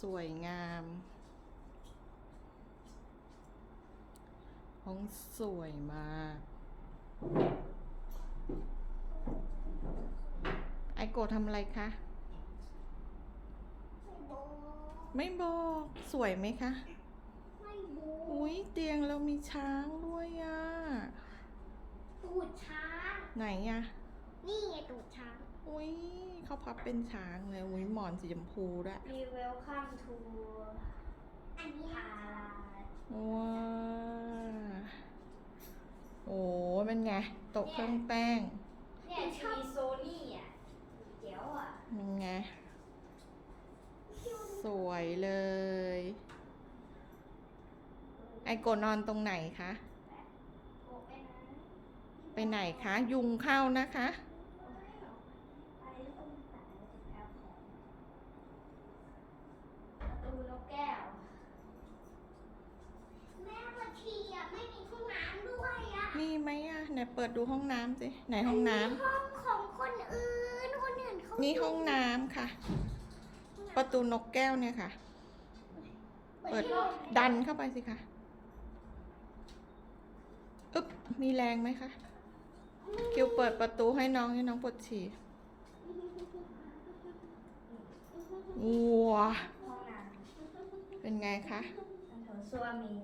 สวยงาม ห้องสวยมาก ไอโกะทำอะไรคะไม่โบไม่บอกสวยไหมคะ ไม่โบอุ้ยเตียงเรามีช้างด้วยอะตูดช้าง ไหนอะนี่ไง ตูดช้าง อุ้ยเขาพับเป็นช้างเลยอุ้ยหมอนสีชมพูด้วยมีเวลคัมทูอันนี้พาว้าโอ้เป็นไงโต๊ะเครื่องแป้ง เนี่ยทีวีโซนี่อะเจ๋วอะเป็นไง สวยเลย ไอโกะนอนตรงไหนคะโอ้ไปนะไปไหนคะ ยุงเข้านะคะ ไปต้นสายจะแอลของประตูนกแก้ว แม่บางทีอะไม่มีห้องน้ำด้วยอะ มี ไหมอะไหนเปิดดูห้องน้ำสิไหนห้องน้มีห้องของคนอื่น คนอื่นเขาำนี่ห้องน้ำค่ะ ประตูนกแก้วเนี่ยค่ะ เปิดดันเข้าไปสิคะอึ๊บมีแรงไหมคะ คิวเปิดประตูให้น้องให้น้องปวดฉี่ว้าห้องน้เป็นไงคะำมันโถส้วมมี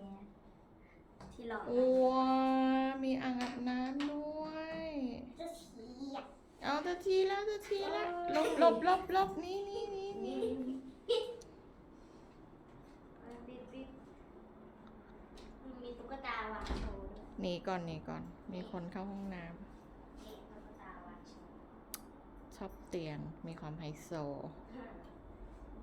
ที่หลอดว้ามีอ่างอาบน้ำด้วย จะเสีย เอาจะทีแล้วจะทีแล้วหลบหลบหลบหลบนี่นี่นี่มีนี่ปิดปิดปิดมีตุ๊กตาวางโชว์ด้วยหนีก่อนหนีก่อน มีคนเข้าห้องน้นี่ตุ๊กตาวางโชว์ำชอบเตียงมีความไฮโซ อืม